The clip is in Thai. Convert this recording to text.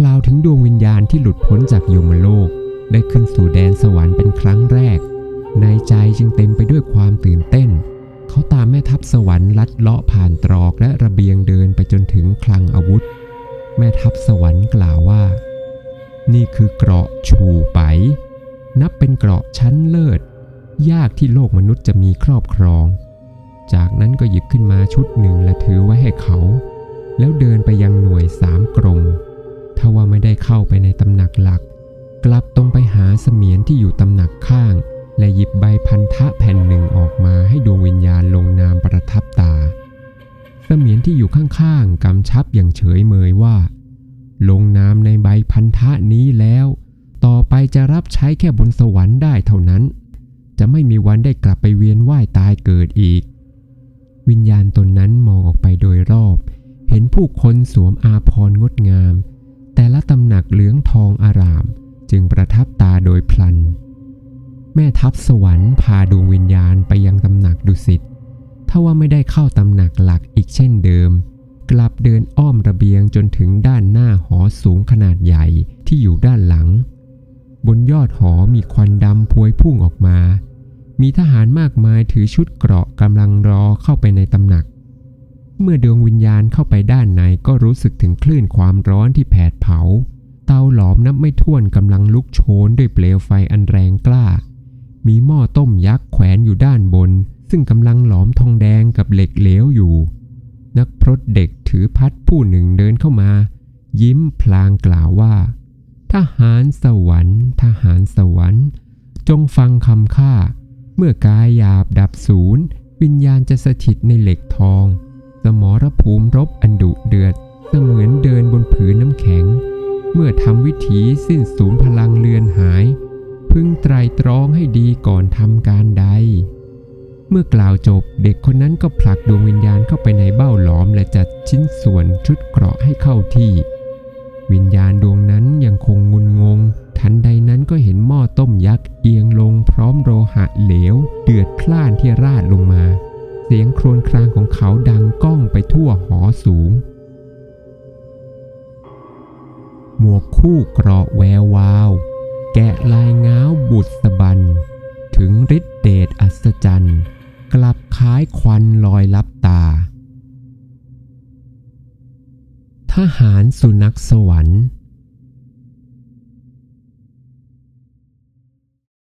กล่าวถึงดวงวิญญาณที่หลุดพ้นจากยมโลก ได้ขึ้นสู่แดนสวรรค์เป็นครั้งแรก ในใจจึงเต็มไปด้วยความตื่นเต้น เขาตามแม่ทัพสวรรค์ลัดเลาะผ่านตรอกและระเบียงเดินไปจนถึงคลังอาวุธ แม่ทัพสวรรค์กล่าวว่า นี่คือเกราะชูไป นับเป็นเกราะชั้นเลิศ ยากที่โลกมนุษย์จะมีครอบครอง จากนั้นก็หยิบขึ้นมาชุดหนึ่งและถือไว้ให้เขา แล้วเดินไปยังหน่วยสามกรม เข้าไปในตำหนักหลัก กลับตรงไปหาเสมียนที่อยู่ตำหนักข้าง และหยิบใบพันธะแผ่นหนึ่งออกมาให้ดวงวิญญาณลงนามประทับตา เสมียนที่อยู่ข้างๆกำชับอย่างเฉยเมยว่า ลงนามในใบพันธะนี้แล้ว ต่อไปจะรับใช้แค่บนสวรรค์ได้เท่านั้น จะไม่มีวันได้กลับไปเวียนว่ายตายเกิดอีก วิญญาณตนนั้นมองออกไปโดยรอบเห็นผู้คนสวมอาภรณ์งดงาม แต่ละตำหนักเหลืองทองอารามจึงประทับตาโดยพลัน แม่ทัพสวรรค์พาดวงวิญญาณไปยังตำหนักดุสิตถ้าว่าไม่ได้เข้าตำหนักหลักอีกเช่นเดิม กลับเดินอ้อมระเบียงจนถึงด้านหน้าหอสูงขนาดใหญ่ที่อยู่ด้านหลัง บนยอดหอมีควันดำพวยพุ่งออกมา มีทหารมากมายถือชุดเกราะกำลังรอเข้าไปในตำหนัก เมื่อดวงวิญญาณเข้าไปด้านในก็รู้สึกถึงคลื่นความร้อนที่แผดเผา เตาหลอมนับไม่ถ้วนกำลังลุกโชนด้วยเปลวไฟอันแรงกล้า มีหม้อต้มยักษ์แขวนอยู่ด้านบน ซึ่งกำลังหลอมทองแดงกับเหล็กเหลวอยู่ นักพรตเด็กถือพัดผู้หนึ่งเดินเข้ามา ยิ้มพลางกล่าวว่า ทหารสวรรค์ ทหารสวรรค์ จงฟังคำข้าเมื่อกายหยาบดับศูนย์วิญญาณจะสถิตในเหล็กทอง สมรภูมิรบอันดุเดือด เสมือนเดินบนผืนน้ำแข็ง เมื่อทำวิถีสิ้นสูญพลังเลือนหาย พึงไตรตรองให้ดีก่อนทำการใด เมื่อกล่าวจบเด็กคนนั้นก็ผลักดวงวิญญาณเข้าไปในเบ้าหลอมและจัดชิ้นส่วนชุดเกราะให้เข้าที่ วิญญาณดวงนั้นยังคงงุนงง ทันใดนั้นก็เห็นหม้อต้มยักษ์เอียงลงพร้อมโลหะเหลว เดือดพล่านที่ราดลงมา สียงโครวญครางของเขาดังก้องไปทั่วหอสูง หมวกคู่เกราะแวววาว แกะลายง้าวบุตรสบัน ถึงฤทธิเดชอัศจรรย์ กลับคล้ายควันลอยลับตา ทหารสุนัขสวรรค์